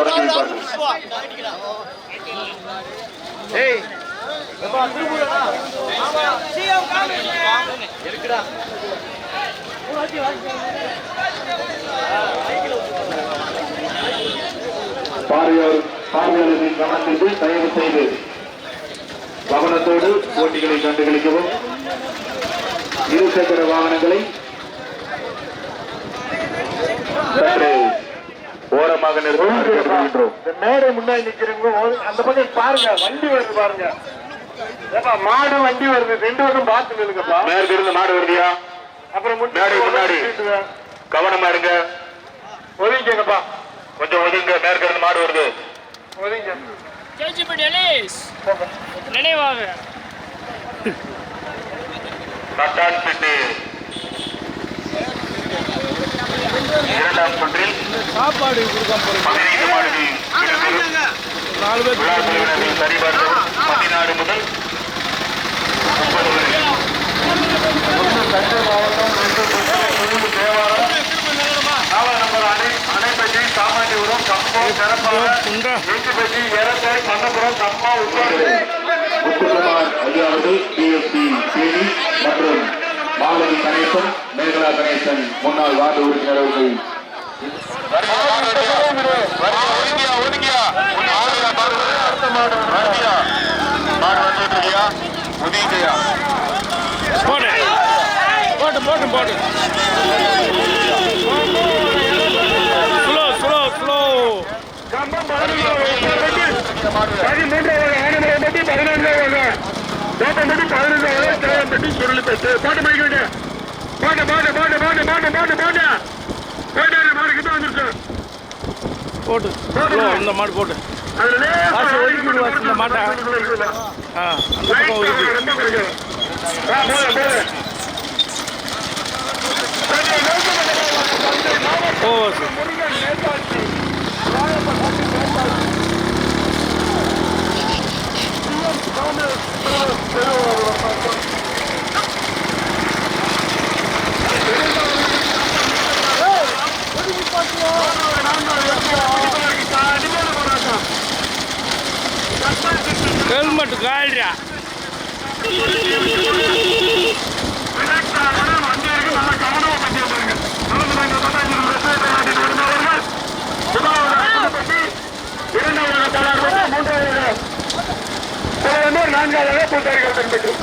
தொடங்கி வைப்பார்கள் பார்வையாளர் பார்வையாளர்களின் கவனத்திற்கு தயவு செய்து கவனத்தோடு போட்டிகளை கண்டுகளிக்கவும் இருசக்கர வாகனங்களை ஓரமாக நிறுத்துகின்றோம் இந்த மேடை முன்னாடி நிக்கிறவங்க அந்த பக்கம் பாருங்க வண்டி வருது பாருங்க. ஏப்பா மாடு வண்டி வருது ரெண்டு பக்கம் பார்த்து நில்லுங்கப்பா. மேற்கு இருந்து மாடு வருதியா? அப்புறம் முன்னாடி மேடை முன்னாடி. கவனமா இருங்க. ஒதுங்கிங்கப்பா கொஞ்சம் ஒதுங்க மேற்கு இருந்து மாடு வருது. ஒதுங்க. நினைவாக. இரண்டாம் சுற்றில் சாப்பாடு கொடுக்காம போறீங்க. நாலு பேர் பதினாறு முதல் தஞ்சை மாவட்டம் தேவாரம் அணைப்பட்டி சாமானிபுரம் கம்பம் உண்டா எஞ்சிப்பட்டி எரட்டை பண்ணபுரம் கம்மா உட்கார்ந்து முத்துக்குமார் ஐயாவது பிஎஸ்பி தேனி மற்றும் மாலதி கணேசன் மேகலா கணேசன் முன்னாள் வார்டு உறுப்பினர் அவர்கள் போடு போட்டு போட்டு போட்டு ஸ்லோ ஸ்லோ ஸ்லோ பதிமூன்றாவது ஆனமலை பட்டி பதினொன்றாவது சுருளி பாட்டு பாட்டு பாட்டு பாட்டு பாட்டு பாட்டு பாட்டு பாட்டு போயிட்டு மாடு கிட்ட வந்துருச்சு போட்டு. இந்த மாடு போட்டு. அதுல ஒதுக்கி ஒதுக்கிடு வாசி இந்த மாட்டை. ஆ அந்த பக்கம் ஒதுக்கி ஓ சார் ஹெல்மெட் காயிடுறா நான்காவது கூட்டாளிகள் பின்பற்றும்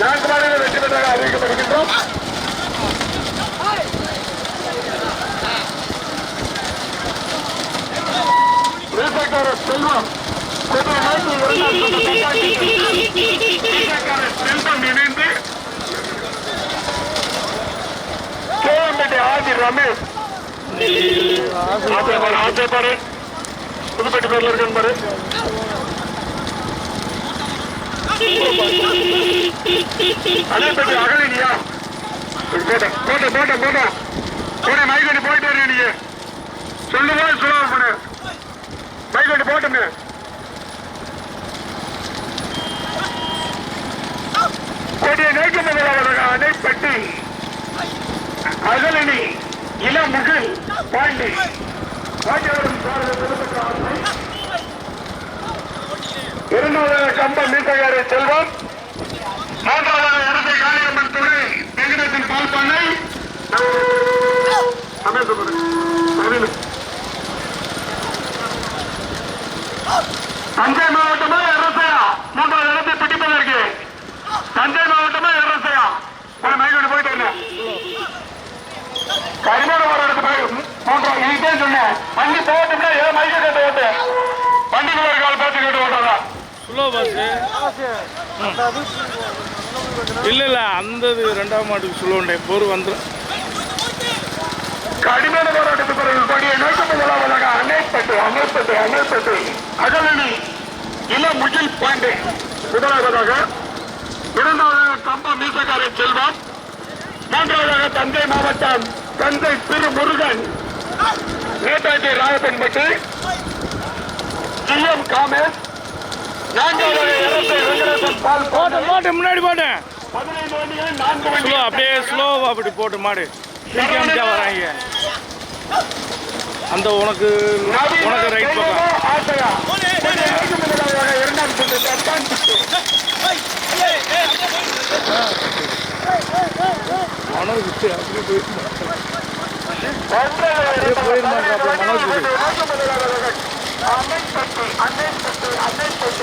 நான்கு மாதங்கள் வெற்றி பெற்றாக அறிவிக்கப்படுகின்றோம். வேட்டைக்கார செல்வம் செல்வம் இணைந்து கேஎம்பேட்டை ஆதி ரமேஷ். ஆசை பாரு. புதுப்பேட்டை பேர்ல இருக்கேன் பாரு. அணைப்பேட்டை அகலினியா போட்ட போட்ட போட்ட போட்ட போட. மைக்கடி போயிட்டு வரீங்க நீங்க சொல்லுங்க சொல்லுங்க பண்ணு மைக்கடி போட்டுங்க கொடிய நோக்கி முதலாவதாக அணைப்பட்டி அகலினி இளமுகில் பாண்டி. பாண்டியவரும் சார்ந்த திருப்பதி ஆசை இரண்டாவது கம்பம் மீட்டகாரி செல்வம். மூன்றாவது இடத்தை காளியம்மன் துறை வெங்கடத்தின் பால் பண்ணை தஞ்சை மாவட்டமா எரசையா மூன்றாவது இடத்தை பிடிப்பதற்கு. தஞ்சை மாவட்டமா எரசையா போய் மைக்கோடு போயிட்டு வரேன் கரிமேட வர இடத்து போய் மூன்றாவது இதுக்கே சொன்னேன் வண்டி போகட்டும்னா ஏதோ மைக்க கேட்டு ஓட்டு. வண்டிக்கு ஒரு கால் பார்த்து கேட்டு ஓட்டாதா இல்லை இல்லை அந்த ரெண்டாம் மாட்டுக்கு சொல்லுவோண்டே பொறு வந்துடும் கடுமையான போராட்டத்துக்கு பிறகு கொடிய நோக்கம் முதலாவதாக அணைப்பட்டு அணைப்பட்டு அணைப்பட்டு அகலனி இள முகில் பாண்டே. முதலாவதாக இரண்டாவதாக கம்ப மீசக்கார செல்வம். மூன்றாவதாக தஞ்சை மாவட்டம் தஞ்சை திரு முருகன் நேதாஜி ராயப்பன்பட்டி காமேஷ். பால் போட்டு போட்டு முன்னாடி வண்டிகள் அப்படியே ஸ்லோவாக அப்படி போட்டு மாடு. பிடிக்காமட்டா வராங்க. அந்த உனக்கு உனக்கு ரைட் பக்கம். மனோஜ் அப்படியே போயிருந்தா அப்படியே போயிருந்தாங்க மனோஜ்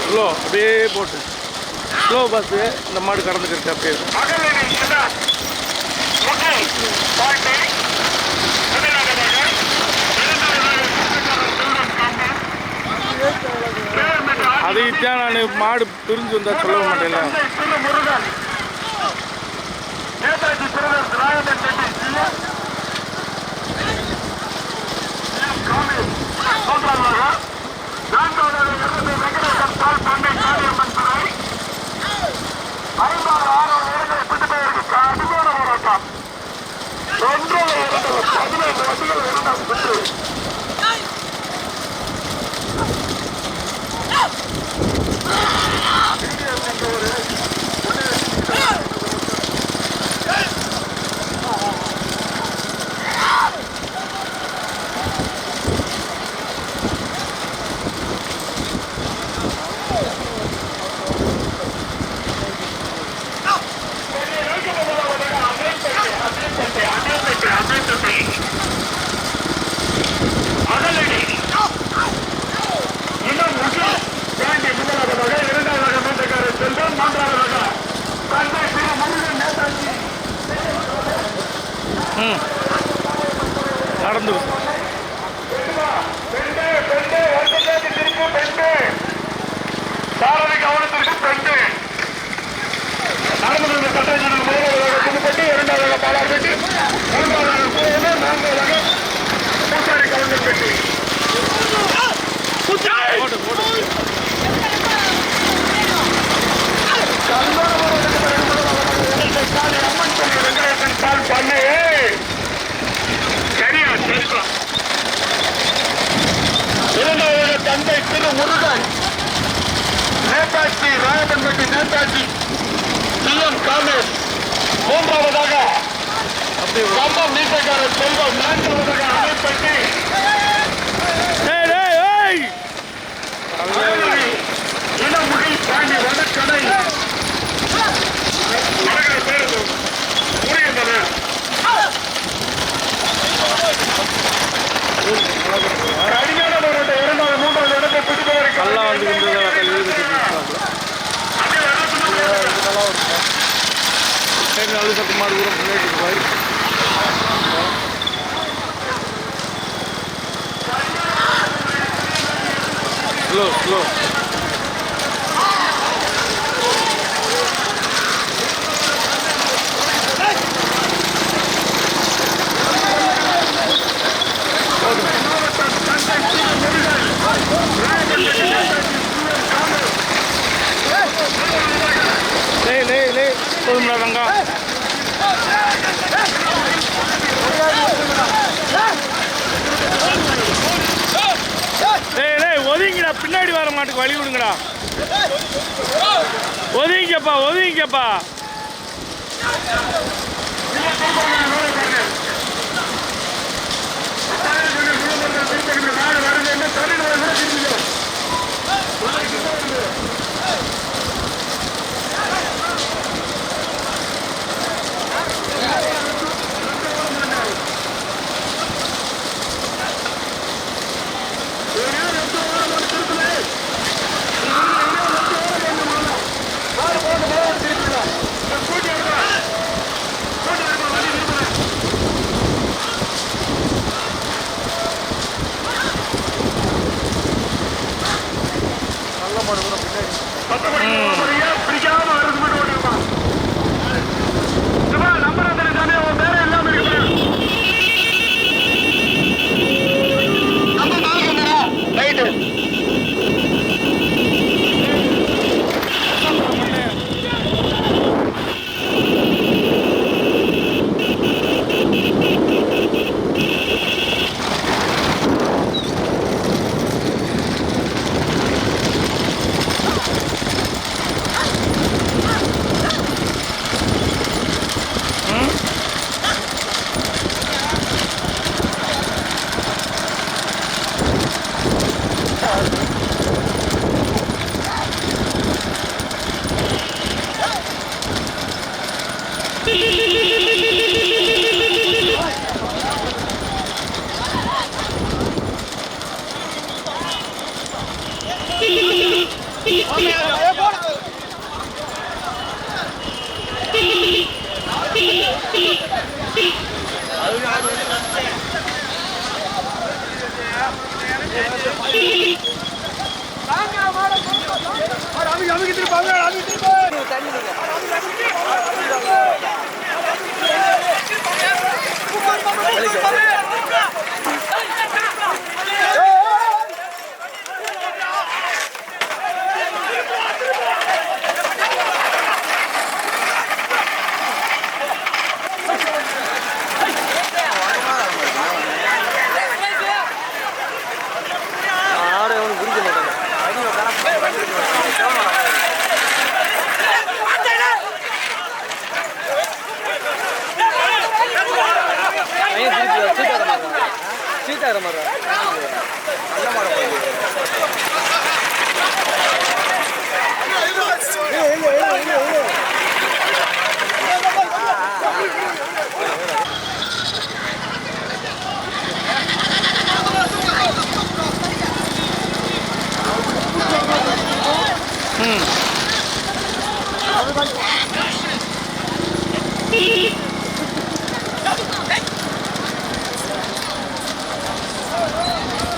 ஸ்லோ அப்படியே போட்டு. ஸ்லோ பஸ்ஸு இந்த மாடு கடந்துக்கிட்டு அப்படியே பிடித்து போவதற்கு கடுமையான போராட்டம் ஒன்றாவது இடங்கள் பதினைந்து வண்டிகள் இரண்டாம் சுற்று அகலடி இன்னும் முக்கியம் தாண்டி முதலாவதாக இரண்டாவதாக மூன்றக்காரர் செல்வம் மூன்றாவதாக தந்தை திரு முருகன் நேதாஜி ம் நடந்து பெண்டு பெண்டு ஒன்றுக்கு திருப்பு பெண்டு சாரதி கவனத்திற்கு பெண்டு நடந்து வந்த சட்டங்கள் முதலாவதாக மூன்றாவதாக கோவில் நான்காவதாக பூசாரி கவுண்டர் பெட்டி போட்டு போட்டு காளி அம்மன் கோயில் வெங்கடேசன் பால் பண்ணு சரியா சரிப்பா இரண்டாவது தந்தை திரு முருகன். நேதாஜி ராயபன்பட்டி நேதாஜி. சிஎம் காமேஷ். மூன்றாவதாக அப்படியே கம்பம் நீட்டக்காரர் செல்வம் நான்காவதாக அமைப்பை ஏய் ஏய் ஏய் அழகரி இளமுகை தாண்டி வடக்கடை வடகரை பேருந்து முருகன் கடுமையான போராட்டம் இரண்டாவது மூன்றாவது இடத்தை பிடிப்பவரை நல்லா வந்து இருந்ததை கழுவி சரி நல்ல சத்து மாடு கூட முன்னாடி போய் ஸ்லோ ஸ்லோ லே லே லே போதும்டா தங்கா டேய் டேய் ஒதுங்கிடா பின்னாடி வர மாட்டுக்கு வழி விடுங்கடா ஒதுங்கிக்கப்பா ஒதுங்கிக்கப்பா you.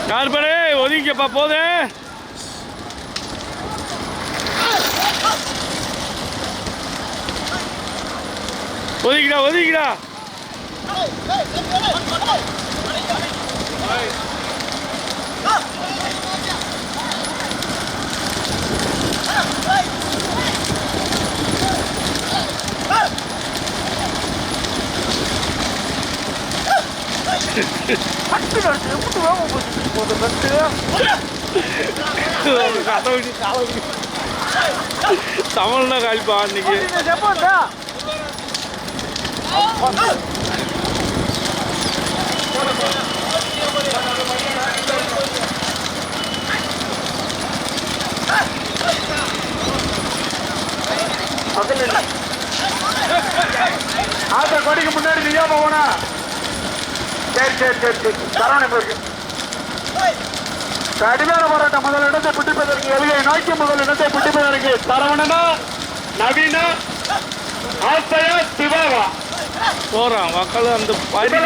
யார் பேரு ஒதுங்கிக்கப்பா போதே ஒதுக்கிடா ஒதுக்கிடா தமிழ்னா காலிப்பா இன்னைக்கு ஆத்த கொடிக்கு முன்னாடி நீயா போவனா சரி சரி சரி சரி. சரவணம் இருக்கு கடுமையான போராட்டம். முதல் இடத்தை பிடிப்பதற்கு எதிரே நோக்கி முதல் இடத்தை பிடிப்பதற்கு சரவணனா நவீனா ஆசையா சிவாவா. போறான். மக்கள் அந்த பாரு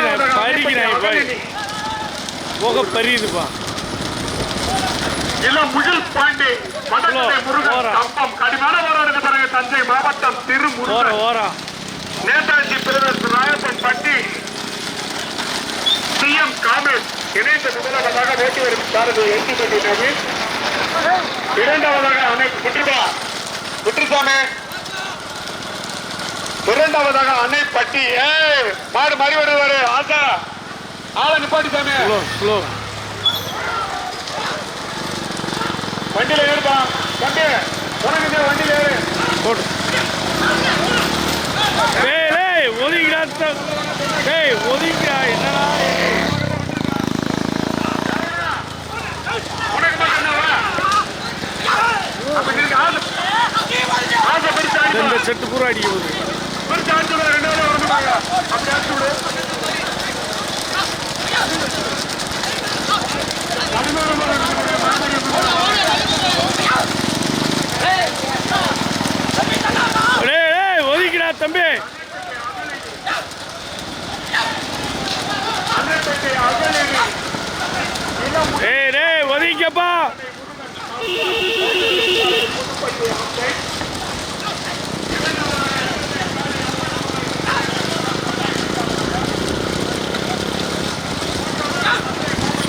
போக பறியுதுப்பா இல்ல முகில் பாண்டி மண்டக்கட்டை முருகன். கம்பம் கடுமையான போராட்டத்தை பிறகு தஞ்சை மாவட்டம் திருமுருகன். நேதாஜி பிரதர்ஸ் ராயப்பன் பட்டி சிஎம் காமேஷ் இணைந்த முதலாவதாக ஓட்டி வரும் சாரதி பட்டி நவீன் இரண்டாவதாக அன்னை குற்றுபா குற்றுசாமி இரண்டாவதாக அன்னை பட்டி. ஏய் மாடு மாறி வருவாரு ஆசா ஆளை நிப்பாட்டி சாமி. வண்டியில ஏறுப்பா வண்டி. உனக்கு வண்டியில ஏறு. போடு. ஒதுங்கிடா ஒதுங்கிடா இந்த- செட்டு பூரா அடிக்க போகுது பிடிச்சு தம்பி விடு, ரெண்டு பேரும் வரணுமாங்க. அப்படி அடிச்சு விடு. கடுமையான போராட்டம். டேய் டேய் ஒதுங்கிடா தம்பி அன்னைப்பேட்டை அகலில் இளம் டேய் டேய் ஒதுங்கிக்கப்பா ஸ்லோ நான்காவதாக கம்பம் பால் கண்ணன் ஓட்டி வரும்.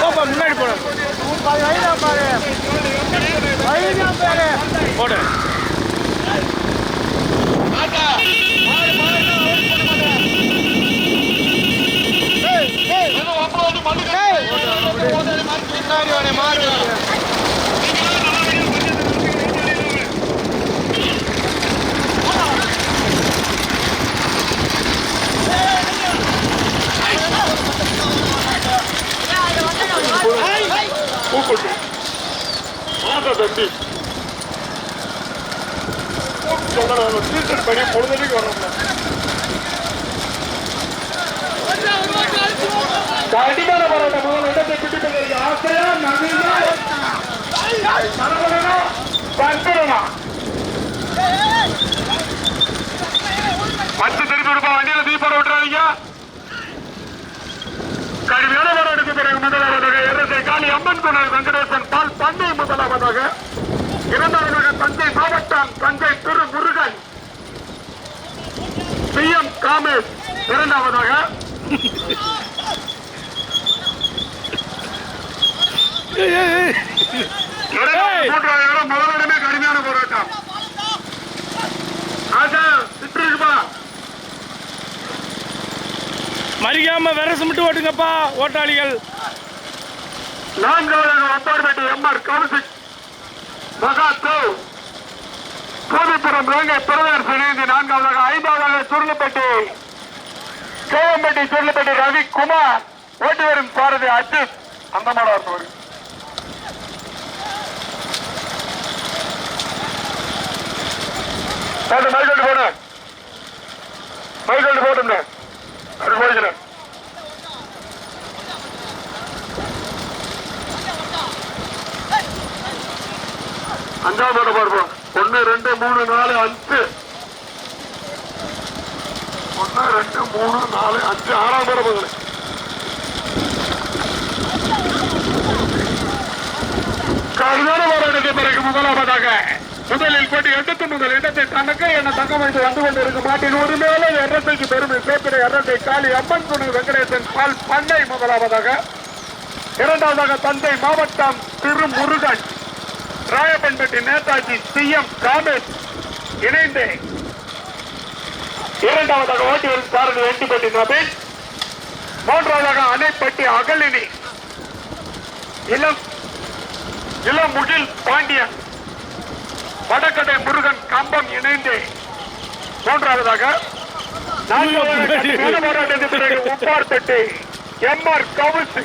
போப்பா முன்னாடி போட போடு. ஆசை தம்பி. சொல்றேன், படி முதல் இடத்தை ஆசையா திருப்பி கொடுப்பா வண்டியில தீப்பட விட்டுறாதீங்க. கடுமையான போராட்டத்துக்கு பிறகு முதலாவதாக இரட்டை காளி அம்மன் குணர் வெங்கடேசன் பால் தந்தை முதலாவதாக. இரண்டாவதாக தஞ்சை மாவட்டம் தஞ்சை திரு முருகன் பி எம் காமேஷ் இரண்டாவதாக மூன்றாவது இடம் முதலிடமே கடுமையான போராட்டம். ஆசா சித்திருக்குப்பா மறிக்காம விரசு மட்டும் ஓட்டுங்கப்பா ஓட்டாளிகள். நான்காவதாக ஒப்பாடுபேட்டை எம்ஆர் கவுன்சில் மகாத்தோ கோவிப்புறம் வேங்கை பிரதர் இணைந்து நான்காவதாக ஐந்தாவதாக சுருளப்பட்டி. கேவம்பட்டி சுருளப்பட்டி ரவி குமார் ஓட்டி வரும் சாரதி அஜித் அந்த மாடவர் வரும் மைக்கோட்டு போன மைக்கோட்டு போட்டோம்ல அது போயிக்கிறேன் அஞ்சாவது இடம் பார்ப்போம் ஒன்னு ரெண்டு மூணு நாலு அஞ்சு. ஒன்னு ரெண்டு மூணு நாலு அஞ்சு. ஆறாம் இடம் போகுது கடுமையான போராட்டத்தை பிறகு முதலாவதாக. முதலில் போட்டி எண்பத்தி முதல் இடத்தை தனக்கு என தங்க வைத்து வந்து கொண்டிருக்கும் மாட்டின் மேலே எர்ரத்தைக்கு பெருமை சேத்திரை எர்ரத்தை காளி அம்மன் துணை வெங்கடேசன் பால் பண்ணை முதலாவதாக. இரண்டாவதாக தந்தை மாவட்டம் திருமுருகன் ராயப்பன்பட்டி நேதாஜி சி எம் காமேஷ் இணைந்து. இரண்டாவதாக ஓட்டி சாரணி சாரதி எட்டிப்பட்டி நபீன் மூன்றாவதாக அணைப்பட்டி அகலினி. இளம் இளம் முகில் பாண்டியன். வடக்கடை முருகன் கம்பம் இணைந்து. மூன்றாவதாக பிறகு உப்பார்பட்டி எம் ஆர் கவுசி.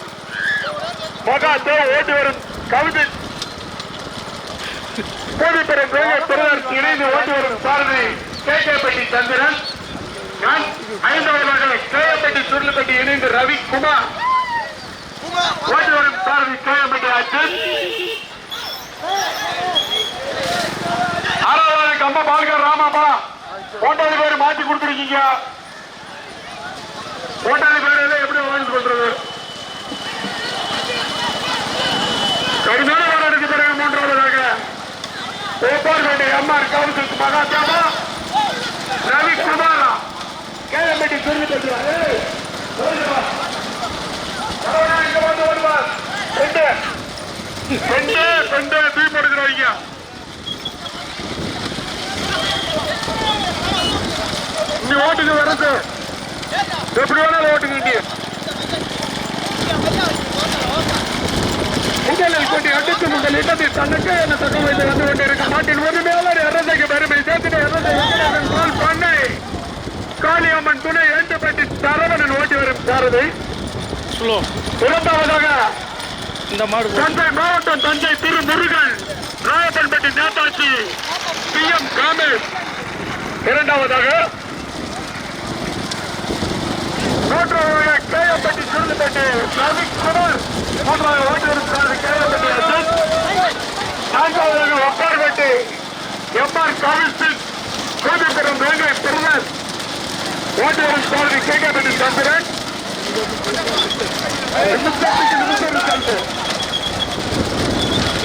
மகா தேவ ஓட்டி வரும் கவிதை. கோடிப்பெரும் பிரதர் இணைந்து ஓட்டி வரும் சாரதி கேகேப்பட்டி சந்திரன். நான் ஐந்தாவதாக கேஎப்பட்டி சுருளப்பட்டி இணைந்து ரவி குமார். ஓட்டி வரும் சாரதி கேஎப்பட்டி அஜித் ஆறாவது கம்ப பால்கர் ராமாப்பா ஓட்டாளி பேர் மாத்தி கொடுத்துருக்கீங்க. ஓட்டாளி பேர் எல்லாம் எப்படி வாங்கி சொல்றது? கடுமையான போராட்டத்துக்கு பிறகு மூன்றாவதாக. Gopalpettai MR council Mahatma. Ravi Kumara கேஎம்பட்டி சொல்லி பேசுறாரு ரெண்டு ரெண்டு ரெண்டு தீ போடுகிறாங்க இங்க ஓட்டுக்கு வரது எப்படி வேணாலும் ஓட்டுங்க இங்க. முதலில் கொண்டு அடுத்து முதல் இடத்தை தனக்கு என தகவல் வந்து கொண்டிருக்க நாட்டின் உரிமையாளர் அரசைக்கு பெருமை சேர்த்து பண்ணை. காளியம்மன் துணை எண்டுபட்டி சரவணன் ஓட்டி வரும் சாரதி. இரண்டாவதாக இந்த மாடு. தஞ்சை மாவட்டம் தஞ்சை திரு முருகன் ராயப்பன்பட்டி நேதாஜி பி எம் காமேஷ். இரண்டாவதாக மூன்றாவதாக கேயப்பட்டி சுருளுப்பட்டி ரவிக் குமார் மூன்றாவது ஓட்டுநர் கேயப்பட்டி அஜித் நான்காவதாக ஒப்பார்பட்டி எம்ஆர் காவிஸ்டின் கோபிபுரம் வேங்கை பிரதர் ஓட்டுநர் சாரதி சந்திரன்.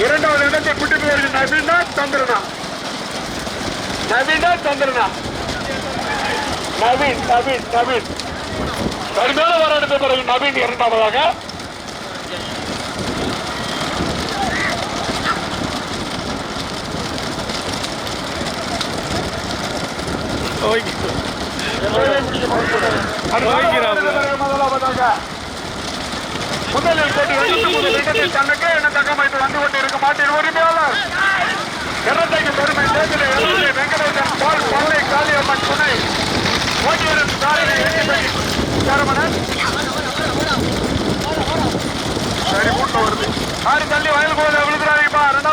இரண்டாவது இடத்தை பிடித்து வருகிற நவீனா சந்திரனா. நவீனா சந்திரனா. நவீன் நவீன் நவீன். கடுமையான போராட்டத்தை பிறகு நவீன் இரண்டாவதாக. முதலில் போட்டி முதல் தனக்கு என தகமைத்து வந்து கொண்டிருக்க மாட்டேன். உரிமையாளர் இரட்டைக்கு பெருமை சேர்த்து இரட்டை வெங்கடேசன் பால் பல்லை காளியம்மன் துணை ஓட்டியரும் சாலையை சரவணன் சரி கூட்டம் வருது. ஆறு தள்ளி வயல் போது விழுதுறாங்கப்பா ரெண்டாவது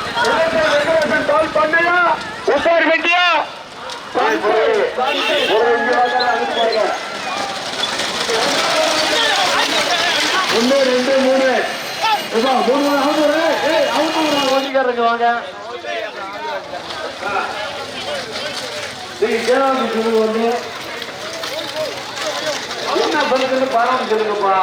பால் பண்ணையா ஒவ்வொரு வெண்டியா ஒன்று ரெண்டு மூணு மூணு வண்டிக்காரங்க வாங்க என்ன பண்ணுறது பாராமல் சொல்லுங்கப்பா